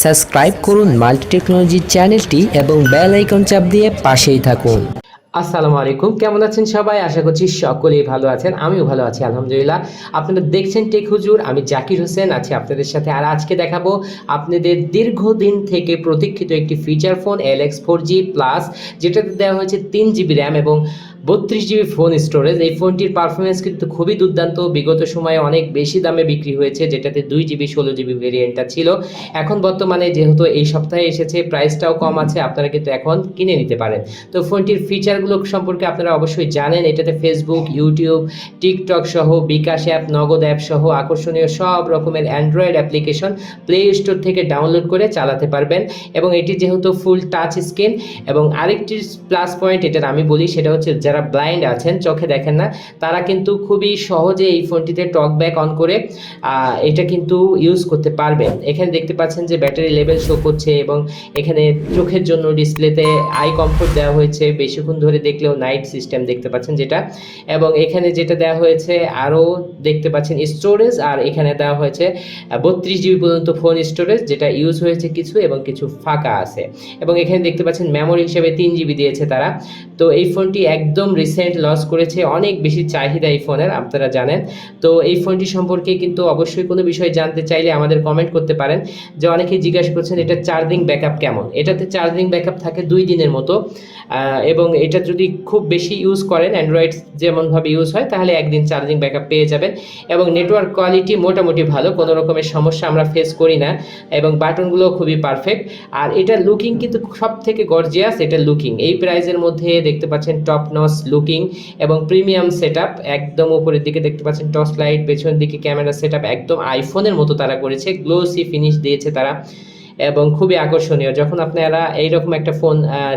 Subscribe করুন multi technology চ্যানেলটি এবং বেল আইকন চাপ দিয়ে পাশেই থাকুন। আসসালামু আলাইকুম। কেমন আছেন সবাই? আশা করছি সকলেই ভালো আছেন। আমিও ভালো আছি, আলহামদুলিল্লাহ। আপনারা দেখছেন টেক হুজুর, আমি জাকির হোসেন আছি আপনাদের সাথে। আর আজকে দেখাবো আপনাদের দীর্ঘদিন থেকে প্রতীক্ষিত একটি feature phone L X four G plus যেটাতে দেওয়া হয়েছে তিন জিবি র্যাম এবং বত্রিশ জিবি ফোন স্টোরেজ এই ফোনটির পারফরমেন্স কিন্তু খুবই দুর্দান্ত। বিগত সময়ে অনেক বেশি দামে বিক্রি হয়েছে, যেটাতে দুই জিবি ষোলো জিবি ভেরিয়েন্টটা ছিল। এখন বর্তমানে যেহেতু এই সপ্তাহে এসেছে প্রাইসটাও কম আছে, আপনারা কিন্তু এখন কিনে নিতে পারেন। তো ফোনটির ফিচারগুলো সম্পর্কে আপনারা অবশ্যই জানেন। এটাতে ফেসবুক ইউটিউব টিকটক সহ বিকাশ অ্যাপ নগদ অ্যাপ সহ আকর্ষণীয় সব রকমের অ্যান্ড্রয়েড অ্যাপ্লিকেশন প্লে স্টোর থেকে ডাউনলোড করে চালাতে পারবেন। এবং এটি যেহেতু ফুল টাচ স্ক্রিন এবং আরেকটি প্লাস পয়েন্ট এটার আমি বলি, সেটা হচ্ছে যারা ব্লাইন্ড আছেন, চোখে দেখেন না, তারা কিন্তু খুবই সহজে এই ফোনটিতে টক ব্যাক অন করে এটা কিন্তু ইউজ করতে পারবেন। এখানে দেখতে পাচ্ছেন যে ব্যাটারি লেভেল শো করছে এবং এখানে চোখের জন্য ডিসপ্লেতে আই কমফোর্ট দেওয়া হয়েছে। বেশিক্ষণ ধরে দেখলেও নাইট সিস্টেম দেখতে পাচ্ছেন যেটা। এবং এখানে যেটা দেওয়া হয়েছে, আরও দেখতে পাচ্ছেন স্টোরেজ আর এখানে দেওয়া হয়েছে বত্রিশ জিবি পর্যন্ত ফোন স্টোরেজ যেটা ইউজ হয়েছে কিছু এবং কিছু ফাঁকা আছে। এবং এখানে দেখতে পাচ্ছেন মেমোরি হিসেবে তিন জিবি দিয়েছে তারা। তো এই ফোনটি একদম রিসেন্ট লঞ্চ করেছে, অনেক বেশি চাহিদা এই ফোনের আপনারা জানেন। তো এই ফোনটি সম্পর্কে কিন্তু অবশ্যই কোনো বিষয় জানতে চাইলে আমাদের কমেন্ট করতে পারেন। যে অনেকেই জিজ্ঞাসা করছেন, এটা চার্জিং ব্যাকআপ কেমন? এটাতে চার্জিং ব্যাকআপ থাকে দুই দিনের মতো এবং এটা যদি খুব বেশি ইউজ করেন অ্যান্ড্রয়েড যেমনভাবে ইউজ হয়, তাহলে একদিন চার্জিং ব্যাকআপ পেয়ে যাবেন। এবং নেটওয়ার্ক কোয়ালিটি মোটামুটি ভালো, কোনো রকমের সমস্যা আমরা ফেস করি না। এবং বাটনগুলো খুবই পারফেক্ট আর এটা লুকিং কিন্তু সব থেকে গর্জিয়াস এটা লুকিং এই প্রাইজের মধ্যে দেখতে পাচ্ছেন টপ নস লুকিং এবং প্রিমিয়াম সেট একদম উপরের দিকে দেখতে পাচ্ছেন টর্চ লাইট পেছনের দিকে ক্যামেরা সেট একদম আইফোনের মতো তারা করেছে গ্লোসি ফিনিশ দিয়েছে তারা। এবং খুবই আকর্ষণীয়। যখন আপনারা এইরকম একটা ফোন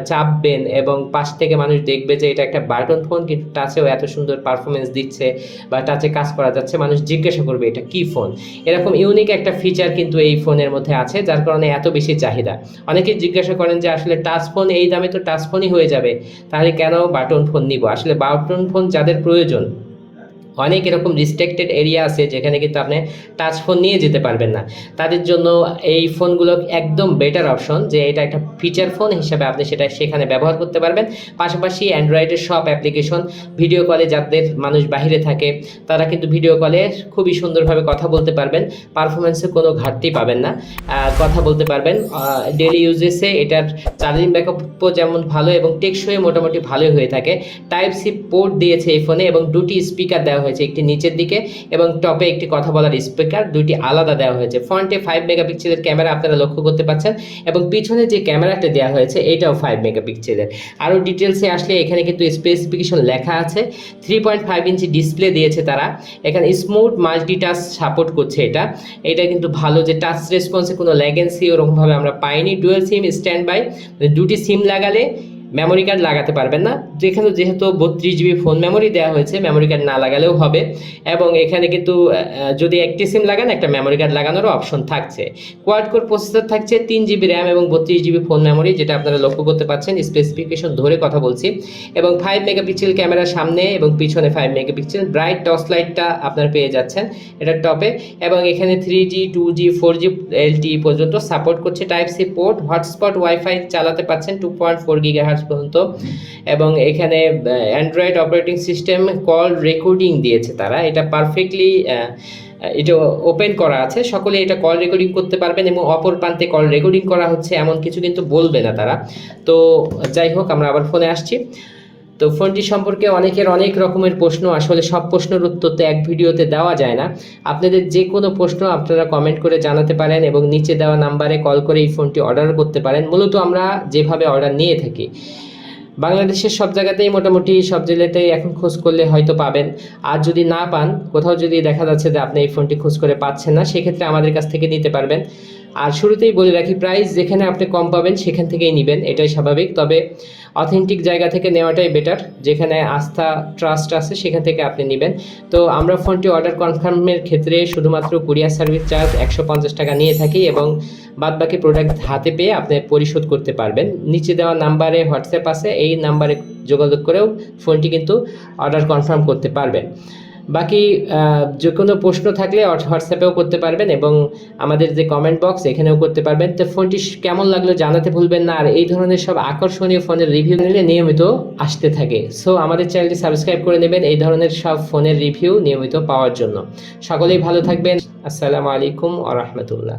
চাপবেন এবং পাশ থেকে মানুষ দেখবে যে এটা একটা বাটন ফোন কিন্তু টাচেও এত সুন্দর পারফরমেন্স দিচ্ছে বা টাচে কাজ করা যাচ্ছে, মানুষ জিজ্ঞাসা করবে, এটা কি ফোন এরকম ইউনিক একটা ফিচার কিন্তু এই ফোনের মধ্যে আছে, যার কারণে এত বেশি চাহিদা। অনেকে জিজ্ঞাসা করেন যে, আসলে টাচ ফোন এই দামে তো টাচ ফোনই হয়ে যাবে, তাহলে কেন বাটন ফোন নিব? আসলে বাটন ফোন যাদের প্রয়োজন অনেক এরকম রিস্ট্রিক্টেড এরিয়া আছে যেখানে কিন্তু আপনি টাচ ফোন নিয়ে যেতে পারবেন না। তাদের জন্য এই ফোনগুলো একদম বেটার অপশন যে এটা একটা ফিচার ফোন হিসাবে আপনি সেটা সেখানে ব্যবহার করতে পারবেন। পাশাপাশি অ্যান্ড্রয়েডের সব অ্যাপ্লিকেশন ভিডিও কলে যাদের মানুষ বাহিরে থাকে, তারা কিন্তু ভিডিও কলে খুবই সুন্দরভাবে কথা বলতে পারবেন। পারফরমেন্সে কোনো ঘাটতি পাবেন না। কথা বলতে পারবেন। ডেলি ইউজেসে এটার চার্জিং ব্যাকআপও যেমন ভালো এবং টেকসই মোটামুটি ভালোই হয়ে থাকে। টাইপ সি পোর্ট দিয়েছে এই ফোনে এবং দুটি স্পিকার দেওয়া হয়েছে একটি নিচের দিকে এবং টপে একটি কথা বলার স্পিকার দুইটি আলাদা দেওয়া হয়েছে। ফ্রন্টে ফাইভ মেগাপিক্সেলের ক্যামেরা আপনারা লক্ষ্য করতে পাচ্ছেন এবং পিছনে যে ক্যামেরাটা দেওয়া হয়েছে, এটাও ফাইভ মেগাপিক্সেলের আরও ডিটেলসে আসলে এখানে কিন্তু স্পেসিফিকেশন লেখা আছে। Three point five inch display দিয়েছে তারা। এখানে স্মুথ মাল্টিটাচ সাপোর্ট করছে এটা। এটা কিন্তু ভালো যে টাচ রেসপন্সে কোনো ল্যাগেন্সি ওরকমভাবে আমরা পাইনি। ডুয়েল সিম স্ট্যান্ড বাই দুটি সিম লাগালে মেমোরি কার্ড লাগাতে পারবেন না। যেখানে যেহেতু বত্রিশ জিবি ফোন মেমোরি দেওয়া হয়েছে মেমোরি কার্ড না লাগালেও হবে। এবং এখানে কিন্তু যদি একটি সিম লাগান, একটা মেমোরি কার্ড লাগানোরও অপশন থাকছে। কোয়াড কোর প্রসেসর থাকছে, তিন জিবি র্যাম এবং বত্রিশ জিবি ফোন মেমোরি যেটা আপনারা লক্ষ্য করতে পাচ্ছেন স্পেসিফিকেশন ধরে কথা বলছি। এবং ফাইভ মেগাপিক্সেল ক্যামেরা সামনে এবং পিছনে ফাইভ মেগাপিক্সেল ব্রাইট টর্চ লাইটটা আপনারা পেয়ে যাচ্ছেন এটা টপে এবং এখানে three G two G four G LTE পর্যন্ত সাপোর্ট করছে। Type C port hotspot wifi চালাতে পাচ্ছেন টু পয়েন্ট ফোর গিগাহার্স পর্যন্ত। এবং এখানে Android operating system call recording দিয়েছে তারা। এটা পারফেক্টলি এটা ওপেন করা আছে। সকলে এটা কল রেকর্ডিং করতে পারবেন এবং অপর প্রান্তে কল রেকর্ডিং করা হচ্ছে, এমন কিছু কিন্তু বলবে না তারা। তো যাই হোক, আমরা আবার ফোনে আসছি। তো ফোনটি সম্পর্কে অনেকের অনেক রকমের প্রশ্ন, আসলে সব প্রশ্নের উত্তর তো এক ভিডিওতে দেওয়া যায় না। আপনাদের যে কোনো প্রশ্ন আপনারা কমেন্ট করে জানাতে পারেন এবং নিচে দেওয়া নাম্বারে কল করে এই ফোনটি অর্ডার করতে পারেন। মূলত আমরা যেভাবে অর্ডার নিয়ে থাকি। বাংলাদেশের সব জায়গাতেই মোটামুটি সব জেলাতেই এখন খোঁজ করলে হয়তো পাবেন। আর যদি না পান, কোথাও যদি দেখা যাচ্ছে যে আপনি এই ফোনটি খোঁজ করে পাচ্ছেন না, সেক্ষেত্রে আমাদের কাছ থেকে নিতে পারবেন। আর শুরুতেই বলে রাখি প্রাইস যেখানে আপনি কম পাবেন সেখান থেকেই নেবেন, এটাই স্বাভাবিক। তবে অথেন্টিক জায়গা থেকে নেওয়াটাই বেটার যেখানে আস্থা ট্রাস্ট আছে সেখান থেকে আপনি নেবেন। তো আমরা ফোনটি অর্ডার কনফার্মের ক্ষেত্রে শুধুমাত্র কুরিয়ার সার্ভিস চার্জ একশো পঞ্চাশ টাকা নিয়ে থাকি এবং বাদবাকি প্রোডাক্ট হাতে পেয়ে আপনি পরিশোধ করতে পারবেন। নিচে দেওয়া নাম্বারে হোয়াটসঅ্যাপ আছে, এই নাম্বারে যোগাযোগ করেও ফোনটি কিন্তু অর্ডার কনফার্ম করতে পারবেন। বাকি যে কোনো প্রশ্ন থাকলে হোয়াটসঅ্যাপেও করতে পারবেন এবং আমাদের যে কমেন্ট বক্স এখানেও করতে পারবেন। তো ফোনটি কেমন লাগল জানাতে ভুলবেন না। আর এই ধরনের সব আকর্ষণীয় ফোনের রিভিউ নিলে নিয়মিত আসতে থাকে। সো আমাদের চ্যানেলটি সাবস্ক্রাইব করে নেবেন এই ধরনের সব ফোনের রিভিউ নিয়মিত পাওয়ার জন্য। সকলেই ভালো থাকবেন। আসসালামু আলাইকুম আ রহমতুল্লাহ।